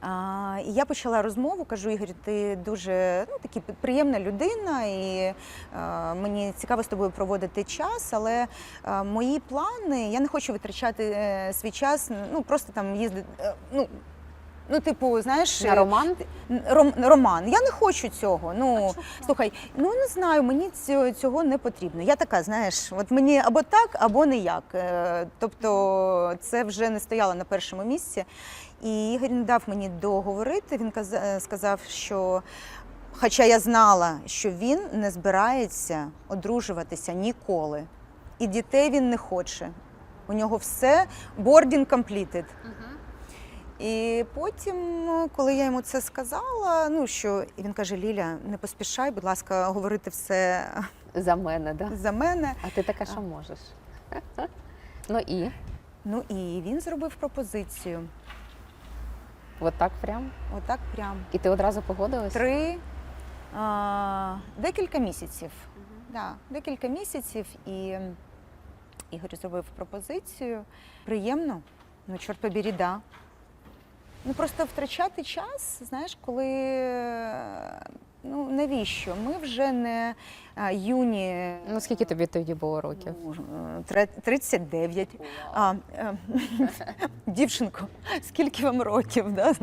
А, і я почала розмову, кажу, Ігор, ти дуже ну, такі приємна людина, і а, мені цікаво з тобою проводити час, але а, мої плани, я не хочу витрачати е, свій час, ну просто там їздити. е, ну, Ну, типу, знаєш, На роман? Ром, роман. Я не хочу цього. Ну слухай, ну не знаю, мені цього, не потрібно. Я така, знаєш, от мені або так, або ніяк. Е, Тобто, це вже не стояло на першому місці. І Ігор не дав мені договорити. Він е, сказав, що. Хоча я знала, що він не збирається одружуватися ніколи, і дітей він не хоче. У нього все boarding completed. І потім, коли я йому це сказала, ну що і він каже: Ліля, не поспішай, будь ласка, говорити все За мене, да? за мене. А ти така, що можеш. Ну і Ну і він зробив пропозицію. от так прям. Отак прям. І ти одразу погодилась? Три а, декілька місяців. Да, декілька місяців і Ігор зробив пропозицію. Приємно, ну, чорт побері, да. Ну просто втрачати час, знаєш, коли ну навіщо? Ми вже не а, юні. Ну скільки тобі тоді було років? Ну, тре- 39. А, е, дівчинко, скільки вам років? Да?